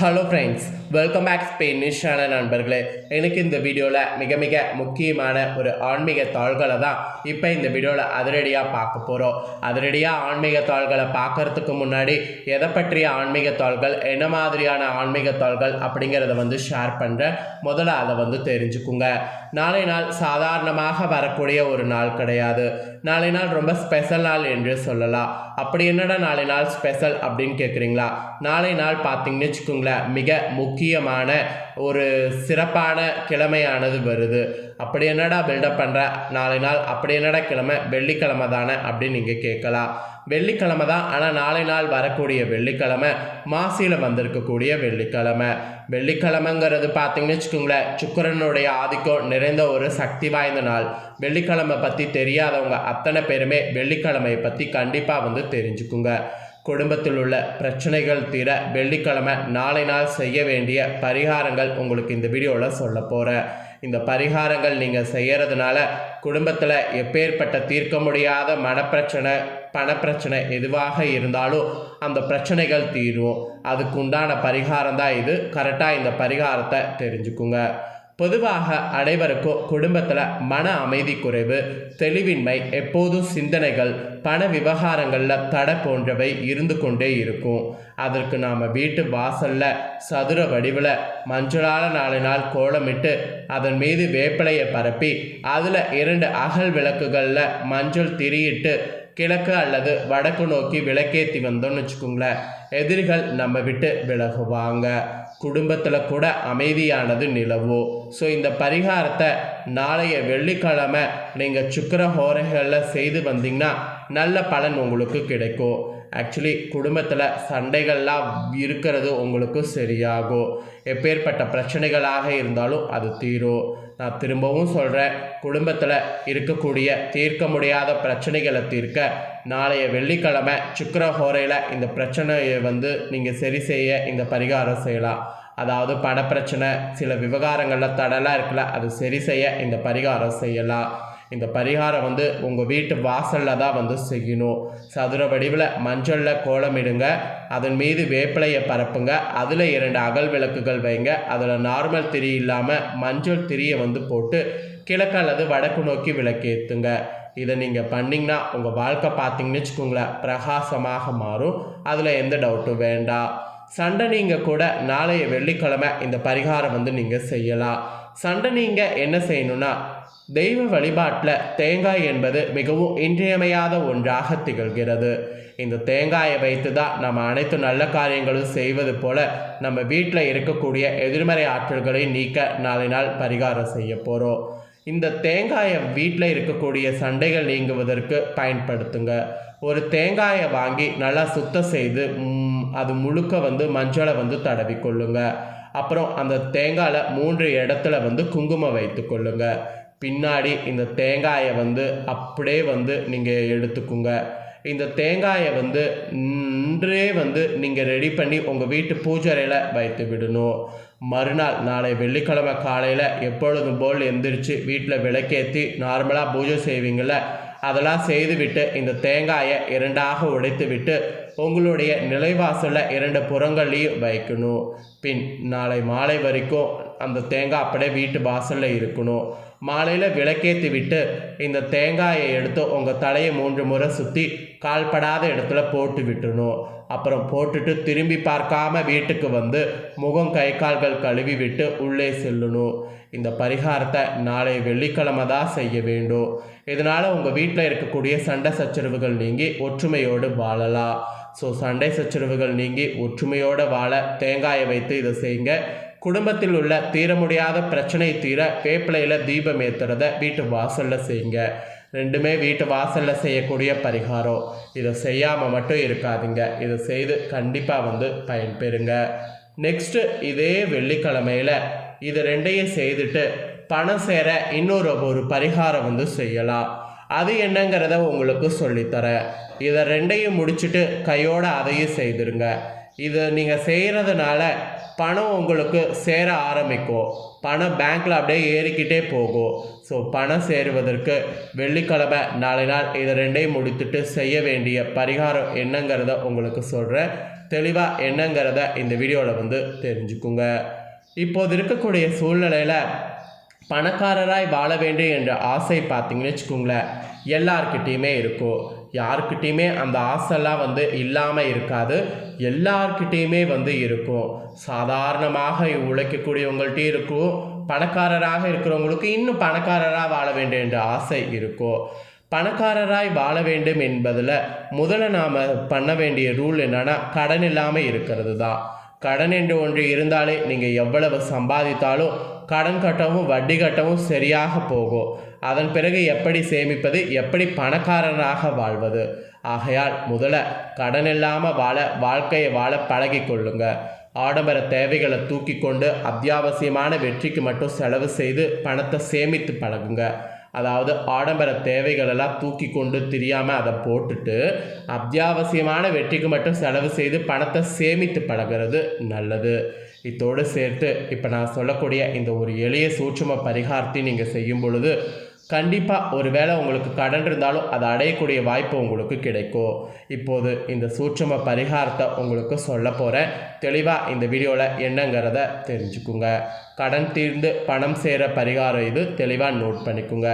Hello friends welcome back ஸ்பெயினிஷான நண்பர்களே. எனக்கு இந்த வீடியோவில் மிக மிக முக்கியமான ஒரு ஆன்மீக தாள்களை தான் இப்போ இந்த வீடியோவில் அதிரடியாக பார்க்க போகிறோம் அதிரடியாக ஆன்மீக தாள்களை பார்க்கறதுக்கு முன்னாடி எதை பற்றிய ஆன்மீக தாள்கள் என்ன மாதிரியான ஆன்மீக தாள்கள் அப்படிங்கிறத வந்து ஷேர் பண்ணுறேன் முதல்ல அதை வந்து தெரிஞ்சுக்குங்க. நாளை நாள் சாதாரணமாக வரக்கூடிய ஒரு நாள் கிடையாது. நாளை நாள் ரொம்ப ஸ்பெஷல் நாள் என்று சொல்லலாம். அப்படி என்னடா நாளை நாள் ஸ்பெஷல் அப்படின்னு கேட்குறீங்களா நாளை நாள் பார்த்தீங்கன்னு வச்சுக்கோங்க. பார்த்திங்களா மிக முக்கியமான ஒரு சிறப்பான கிழமையானது வருது. அப்படி என்னடா பில்டப் பண்ணுற நாளை நாள் அப்படி என்னடா கிழமை? வெள்ளிக்கிழமை தானே அப்படின்னு நீங்கள் கேட்கலாம். வெள்ளிக்கிழமை தான். ஆனால் நாளை நாள் வரக்கூடிய வெள்ளிக்கிழமை மாசியில் வந்திருக்கக்கூடிய வெள்ளிக்கிழமை. வெள்ளிக்கிழமைங்கிறது பார்த்தீங்கன்னு வச்சுக்கோங்களேன் சுக்கரனுடைய ஆதிக்கம் நிறைந்த ஒரு சக்தி வாய்ந்த நாள். வெள்ளிக்கிழமை பற்றி தெரியாதவங்க அத்தனை பேருமே வெள்ளிக்கிழமையை பற்றி கண்டிப்பாக வந்து தெரிஞ்சுக்குங்க. குடும்பத்தில் உள்ள பிரச்சனைகள் தீர வெள்ளிக்கிழமை நாளை நாள் செய்ய வேண்டிய பரிகாரங்கள் உங்களுக்கு இந்த வீடியோவில் சொல்ல போகிறேன் இந்த பரிகாரங்கள் நீங்கள் செய்கிறதுனால குடும்பத்தில் எப்பேற்பட்ட தீர்க்க முடியாத மனப்பிரச்சனை பணப்பிரச்சனை எதுவாக இருந்தாலும் அந்த பிரச்சனைகள் தீரும். அதுக்கு உண்டான பரிகாரம் தான் இது. கரெக்டாக இந்த பரிகாரத்தை தெரிஞ்சுக்குங்க. பொதுவாக அனைவருக்கும் குடும்பத்தில் மன அமைதி குறைவு தெளிவின்மை எப்போதும் சிந்தனைகள் பண விவகாரங்களில் தடை போன்றவை இருந்து கொண்டே இருக்கும். அதற்கு நாம் வீட்டு வாசலில் சதுர வடிவில் மஞ்சளால் நாலு நாள் கோலமிட்டு அதன் மீது வேப்பிலையை பரப்பி அதில் இரண்டு அகல் விளக்குகளில் மஞ்சள் திரியிட்டு கிழக்கு அல்லது வடக்கு நோக்கி விளக்கேற்றி வந்தோம்னு வச்சுக்கோங்களேன். எதிரிகள் நம்ம விட்டு விலகுவாங்க. குடும்பத்தில் கூட அமைதியானது நிலவும் ஸோ இந்த பரிகாரத்தை நாளைய வெள்ளிக்கிழமை நீங்கள் சுக்கர ஹோரைகளில் செய்து வந்தீங்கன்னா நல்ல பலன் உங்களுக்கு கிடைக்கும். ஆக்சுவலி குடும்பத்தில் சண்டைகள்லாம் இருக்கிறது உங்களுக்கு சரியாகும். எப்பேற்பட்ட பிரச்சனைகளாக இருந்தாலும் அது தீரும். நான் திரும்பவும் சொல்கிறேன் குடும்பத்தில் இருக்கக்கூடிய தீர்க்க முடியாத பிரச்சனைகளை தீர்க்க நாளைய வெள்ளிக்கிழமை சுக்கர ஹோரையில் இந்த பிரச்சனையை வந்து நீங்கள் சரி செய்ய இந்த பரிகாரம் செய்யலாம். அதாவது பணப்பிரச்சனை சில விவகாரங்களில் தடலாக இருக்குல்ல அது சரி செய்ய இந்த பரிகாரம் செய்யலாம். இந்த பரிகாரம் வந்து உங்கள் வீட்டு வாசலில் தான் வந்து செய்யணும். சதுர வடிவில் மஞ்சளில் கோலமிடுங்க அதன் மீது வேப்பிலையை பரப்புங்க. அதில் இரண்டு அகல் விளக்குகள் வைங்க. அதில் நார்மல் திரி இல்லாமல் மஞ்சள் திரியை வந்து போட்டு கிழக்கு அல்லது வடக்கு நோக்கி விளக்கேற்றுங்க இதை நீங்கள் பண்ணிங்கன்னா உங்கள் வாழ்க்கை பார்த்தீங்கன்னு வச்சுக்கோங்களேன் பிரகாசமாக மாறும். அதில் எந்த டவுட்டும் வேண்டாம். சண்டை நீங்கள் கூட நாளைய வெள்ளிக்கிழமை இந்த பரிகாரம் வந்து நீங்கள் செய்யலாம். சண்டை நீங்கள் என்ன செய்யணும்னா தெய்வ வழிபாட்டில் தேங்காய் என்பது மிகவும் இன்றியமையாத ஒன்றாக திகழ்கிறது. இந்த தேங்காயை வைத்து தான் நம்ம அனைத்து நல்ல காரியங்களும் செய்வது போல நம்ம வீட்டில் இருக்கக்கூடிய எதிர்மறை ஆற்றல்களை நீக்க நாளை நாள் பரிகாரம் செய்ய போகிறோம் இந்த தேங்காயை வீட்டில் இருக்கக்கூடிய சண்டைகள் நீங்குவதற்கு பயன்படுத்துங்க. ஒரு தேங்காயை வாங்கி நல்லா சுத்தம் செய்து அது முழுக்க வந்து மஞ்சளை வந்து தடவி கொள்ளுங்க. அப்புறம் அந்த தேங்காயில் மூன்று இடத்துல வந்து குங்குமம் வைத்து கொள்ளுங்கள் பின்னாடி இந்த தேங்காயை வந்து அப்படியே வந்து நீங்கள் எடுத்துக்குங்க. இந்த தேங்காயை வந்து இன்றே வந்து நீங்கள் ரெடி பண்ணி உங்கள் வீட்டு பூஜரையில் வைத்து விடணும். மறுநாள் நாளை வெள்ளிக்கிழமை காலையில் எப்பொழுதும் போல் எந்திரிச்சு வீட்டில் விளக்கேற்றி நார்மலாக பூஜை செய்வீங்கள அதெல்லாம் செய்துவிட்டு இந்த தேங்காயை இரண்டாக உடைத்து விட்டு உங்களுடைய நிலைவாசலில் இரண்டு புறங்களையும் வைக்கணும். பின் நாளை மாலை வரைக்கும் அந்த தேங்காய் அப்படியே வீட்டு வாசலில் இருக்கணும். மாலையில் விளக்கேற்றி விட்டு இந்த தேங்காயை எடுத்து உங்கள் தலையை மூன்று முறை சுற்றி கால்படாத இடத்துல போட்டு விட்டுணும் அப்புறம் போட்டுட்டு திரும்பி பார்க்காம வீட்டுக்கு வந்து முகம் கை கால்கள் கழுவி விட்டு உள்ளே செல்லணும். இந்த பரிகாரத்தை நாளை வெள்ளிக்கிழமை தான் செய்ய வேண்டும். இதனால் உங்கள் வீட்டில் இருக்கக்கூடிய சண்டை சச்சரவுகள் நீங்கி ஒற்றுமையோடு வாழலாம். ஸோ சண்டை சச்சரவுகள் நீங்கி ஒற்றுமையோடு வாழ தேங்காயை வைத்து இதை செய்யுங்க. குடும்பத்தில் உள்ள தீர முடியாத பிரச்சனை தீர வேப்பிலையில் தீபம் ஏற்றுறத வீட்டு வாசலில் செய்யுங்க. ரெண்டுமே வீட்டு வாசலில் செய்யக்கூடிய பரிகாரம். இதை செய்யாமல் மட்டும் இருக்காதீங்க. இதை செய்து கண்டிப்பாக வந்து பயன்பெறுங்க நெக்ஸ்ட்டு இதே வெள்ளிக்கிழமையில் இது ரெண்டையும் செய்துட்டு பணம் சேர இன்னொரு ஒரு பரிகாரம் வந்து செய்யலாம். அது என்னங்கிறத உங்களுக்கு சொல்லித்தரேன். இதை ரெண்டையும் முடிச்சுட்டு கையோட அதையும் செய்திருங்க. இதை நீங்கள் செய்கிறதுனால பணம் உங்களுக்கு சேர ஆரம்பிக்கும். பணம் பேங்க்கில் அப்படியே ஏறிக்கிட்டே போகும். ஸோ பணம் சேருவதற்கு வெள்ளிக்கிழமை நாளை நாள் இதை ரெண்டையும் முடித்துட்டு செய்ய வேண்டிய பரிகாரம் என்னங்கிறத உங்களுக்கு சொல்கிறேன் தெளிவாக என்னங்கிறத இந்த வீடியோவில் வந்து தெரிஞ்சுக்குங்க. இப்போது இருக்கக்கூடிய சூழ்நிலையில் பணக்காரராய் வாழ வேண்டும் என்ற ஆசை பார்த்தீங்கன்னு வச்சுக்கோங்களேன். எல்லார்கிட்டேயுமே இருக்கும். யாருக்கிட்டேயுமே அந்த ஆசைலாம் வந்து இல்லாமல் இருக்காது. எல்லார்கிட்டேயுமே வந்து இருக்கும். சாதாரணமாக உழைக்கக்கூடியவங்கள்ட்டே இருக்கும். பணக்காரராக இருக்கிறவங்களுக்கு இன்னும் பணக்காரராக வாழ வேண்டும் என்ற ஆசை இருக்கும். பணக்காரராய் வாழ வேண்டும் என்பதில் முதல்ல நாம் பண்ண வேண்டிய ரூல் என்னன்னா கடன் இல்லாமல் இருக்கிறது தான். கடன் என்று ஒன்று இருந்தாலே நீங்கள் எவ்வளவு சம்பாதித்தாலும் கடன் கட்டவும் வட்டி கட்டவும் சரியாக போகும். அதன் பிறகு எப்படி சேமிப்பது எப்படி பணக்காரனாக வாழ்வது? ஆகையால் முதல்ல கடன் இல்லாமல் வாழ வாழ்க்கையை வாழ பழகி கொள்ளுங்க. ஆடம்பர தேவைகளை தூக்கி கொண்டு அத்தியாவசியமான வெற்றிக்கு மட்டும் செலவு செய்து பணத்தை சேமித்து பழகுங்க. அதாவது ஆடம்பர தேவைகளெல்லாம் தூக்கி கொண்டு தெரியாமல் அதை போட்டுட்டு அத்தியாவசியமான வெற்றிக்கு மட்டும் செலவு செய்து பணத்தை சேமித்து பழகிறது நல்லது. இத்தோடு சேர்த்து இப்போ நான் சொல்லக்கூடிய இந்த ஒரு எளிய சூட்சும பரிகாரத்தை நீங்கள் செய்யும் பொழுது கண்டிப்பாக ஒரு வேளை உங்களுக்கு கடன் இருந்தாலும் அதை அடையக்கூடிய வாய்ப்பு உங்களுக்கு கிடைக்கும். இப்போது இந்த சூட்சம பரிகாரத்தை உங்களுக்கு சொல்ல போகிறேன் தெளிவாக இந்த வீடியோவில் என்னங்கிறத தெரிஞ்சுக்குங்க. கடன் தீர்ந்து பணம் சேர பரிகாரம் இது தெளிவாக நோட் பண்ணிக்குங்க.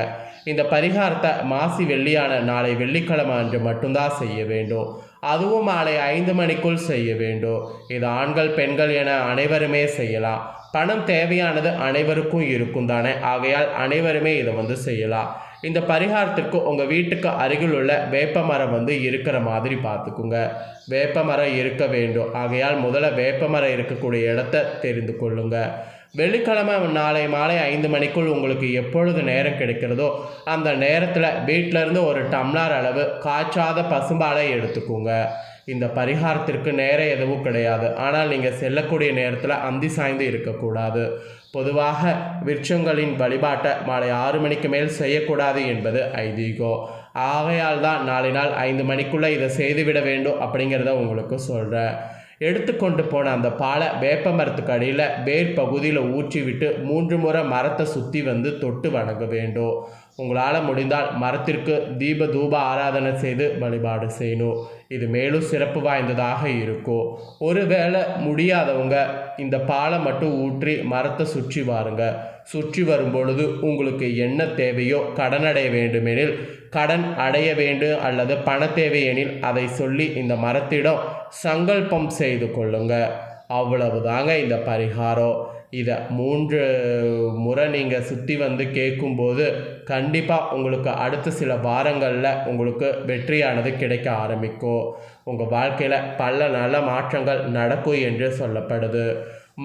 இந்த பரிகாரத்தை மாசி வெள்ளியான நாளை வெள்ளிக்கிழமை அன்று மட்டும்தான் செய்ய வேண்டும். அதுவும் மாலை ஐந்து மணிக்குள் செய்ய வேண்டும். இது ஆண்கள் பெண்கள் என அனைவருமே செய்யலாம். பணம் தேவையானது அனைவருக்கும் இருக்கும் தானே? ஆகையால் அனைவருமே இதை வந்து செய்யலாம். இந்த பரிகாரத்திற்கு உங்கள் வீட்டுக்கு அருகில் உள்ள வேப்ப மரம் வந்து இருக்கிற மாதிரி பார்த்துக்குங்க. வேப்ப மரம் இருக்க வேண்டும். ஆகையால் முதல்ல வேப்ப மரம் இருக்கக்கூடிய இடத்த தெரிந்து கொள்ளுங்கள் வெள்ளிக்கிழமை நாளை மாலை ஐந்து மணிக்குள் உங்களுக்கு எப்பொழுது நேரம் கிடைக்கிறதோ அந்த நேரத்தில் வீட்டிலேருந்து ஒரு டம்ளர் அளவு காய்ச்சாத பசும்பாலை எடுத்துக்கோங்க. இந்த பரிகாரத்திற்கு நேரம் எதுவும் கிடையாது. ஆனால் நீங்கள் செல்லக்கூடிய நேரத்தில் அந்தி சாய்ந்து இருக்கக்கூடாது. பொதுவாக விருட்சங்களின் வழிபாட்டை மாலை ஆறு மணிக்கு மேல் செய்யக்கூடாது என்பது ஐதீகம் ஆகையால் தான் நாளை நாள் ஐந்து மணிக்குள்ளே இதை செய்துவிட வேண்டும் அப்படிங்கிறத உங்களுக்கு சொல்கிறேன் எடுத்துக்கொண்டு போன அந்த பாலை வேப்ப மரத்துக்கு அடியில் வேர் பகுதியில் ஊற்றி விட்டு மூன்று முறை மரத்தை சுற்றி வந்து தொட்டு வணங்க வேண்டும். உங்களால் முடிந்தால் மரத்திற்கு தீப தூப ஆராதனை செய்து வழிபாடு செய்யணும் இது மேலும் சிறப்பு வாய்ந்ததாக இருக்கும் ஒருவேளை முடியாதவங்க இந்த பாலை மட்டும் ஊற்றி மரத்தை சுற்றி வாருங்க. சுற்றி வரும் பொழுது உங்களுக்கு என்ன தேவையோ கடன் அடைய வேண்டுமெனில் கடன் அடைய வேண்டும் அல்லது பண தேவை எனில் அதை சொல்லி இந்த மரத்திடம் சங்கல்பம் செய்து கொள்ளுங்க. அவ்வளவுதாங்க இந்த பரிகாரம். இதை மூன்று முறை நீங்கள் சுற்றி வந்து கேட்கும்போது கண்டிப்பாக உங்களுக்கு அடுத்த சில வாரங்களில் உங்களுக்கு வெற்றியானது கிடைக்க ஆரம்பிக்கும். உங்கள் வாழ்க்கையில் பல நல்ல மாற்றங்கள் நடக்கும் என்று சொல்லப்படுது.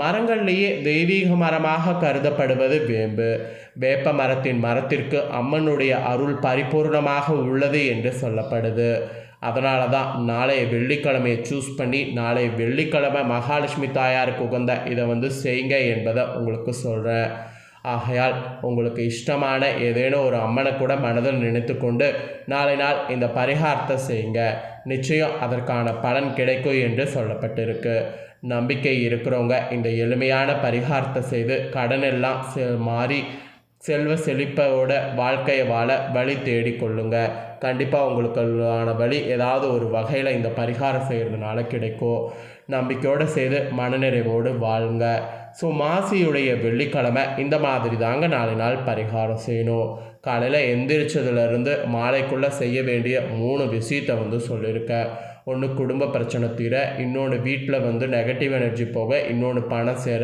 மரங்கள்லேயே தெய்வீக மரமாக கருதப்படுவது வேம்பு. வேப்ப மரத்தின் மரத்திற்கு அம்மனுடைய அருள் பரிபூர்ணமாக உள்ளது என்று சொல்லப்படுது. அதனால தான் நாளைய வெள்ளிக்கிழமையை சூஸ் பண்ணி நாளை வெள்ளிக்கிழமை மகாலட்சுமி தாயாருக்கு உகந்த இதை வந்து செய்யுங்க என்பதை உங்களுக்கு சொல்கிறேன் ஆகையால் உங்களுக்கு இஷ்டமான ஏதேனும் ஒரு அம்மனை கூட மனதில் நினைத்து கொண்டு நாளை நாள் இந்த பரிகாரத்தை செய்யுங்க. நிச்சயம் அதற்கான பலன் கிடைக்கும் என்று சொல்லப்பட்டிருக்கு. நம்பிக்கை இருக்கிறவங்க இந்த எளிமையான பரிகாரத்தை செய்து கடன் எல்லாம் மாறி செல்வ செழிப்போட வாழ்க்கையை வாழ வழி தேடிக்கொள்ளுங்க கண்டிப்பாக உங்களுக்கான வழி ஏதாவது ஒரு வகையில் இந்த பரிகாரம் செய்கிறதுனால கிடைக்கும். நம்பிக்கையோடு செய்து மனநிறைவோடு வாழுங்க. ஸோ மாசியுடைய வெள்ளிக்கிழமை இந்த மாதிரி தாங்க நாலு நாள் பரிகாரம் செய்யணும். காலையில் எந்திரிச்சதுலேருந்து மாலைக்குள்ளே செய்ய வேண்டிய மூணு விஷயத்தை வந்து சொல்லியிருக்கேன். ஒன்று குடும்ப பிரச்சனை தீர இன்னொன்று வீட்டில் வந்து நெகட்டிவ் எனர்ஜி போக இன்னொன்று பணம் சேர.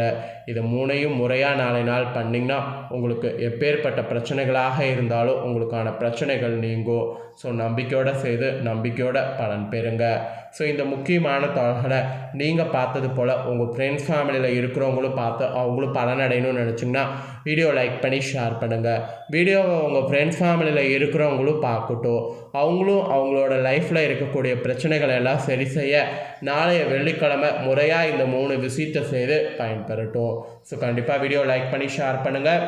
இதை மூணையும் முறையாக நாளை நாள் பண்ணிங்கன்னா உங்களுக்கு எப்பேற்பட்ட பிரச்சனைகளாக இருந்தாலும் உங்களுக்கான பிரச்சனைகள் நீங்கும். ஸோ நம்பிக்கையோடு செய்து நம்பிக்கையோட பலன் பெறுங்க. ஸோ இந்த முக்கியமான தகவலை நீங்கள் பார்த்தது போல் உங்கள் ஃப்ரெண்ட்ஸ் ஃபேமிலியில் இருக்கிறவங்களும் பார்த்து அவங்களும் பலனடையணும்னு நினச்சிங்கன்னா வீடியோ லைக் பண்ணி ஷேர் பண்ணுங்கள் வீடியோவை உங்கள் ஃப்ரெண்ட்ஸ் ஃபேமிலியில் இருக்கிறவங்களும் பார்க்கட்டும். அவங்களும் அவங்களோட லைஃப்பில் இருக்கக்கூடிய பிரச்சனைகளை எல்லாம் சரி செய்ய நாளைய வெள்ளிக்கிழமை முறையாக இந்த மூணு விஷயத்தை செய்து பயன்பெறட்டும். ஸோ கண்டிப்பாக வீடியோ லைக் பண்ணி ஷேர் பண்ணுங்கள்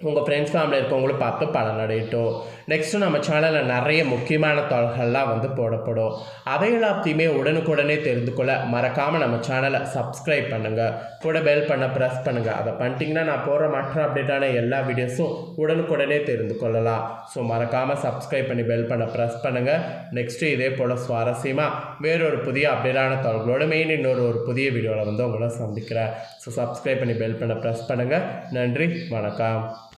உங்கள் ஃப்ரெண்ட்ஸ் ஃபேமிலி இருக்கவங்களும் பார்த்து பலனடையட்டும். நெக்ஸ்ட்டு நம்ம சேனலில் நிறைய முக்கியமான தாள்கள்லாம் வந்து போடப்படும். அதை எல்லாத்தையுமே உடனுக்குடனே தெரிந்து கொள்ள மறக்காமல் நம்ம சேனலை சப்ஸ்கிரைப் பண்ணுங்கள் கூட பெல் பண்ண ப்ரெஸ் பண்ணுங்கள் அதை பண்ணிட்டீங்கன்னா நான் போகிற மற்ற அப்டேட்டான எல்லா வீடியோஸும் உடனுக்குடனே தெரிந்து கொள்ளலாம். ஸோ மறக்காமல் சப்ஸ்கிரைப் பண்ணி பெல் பண்ண ப்ரெஸ் பண்ணுங்கள் நெக்ஸ்ட்டு இதே போல் சுவாரஸ்யமாக வேறொரு புதிய அப்டேட்டான தாள்களோட மெயின் இன்னொரு ஒரு புதிய வீடியோவில் வந்து உங்களை சந்திக்கிறேன். ஸோ சப்ஸ்கிரைப் பண்ணி பெல் பண்ண ப்ரெஸ் பண்ணுங்கள் நன்றி. வணக்கம்.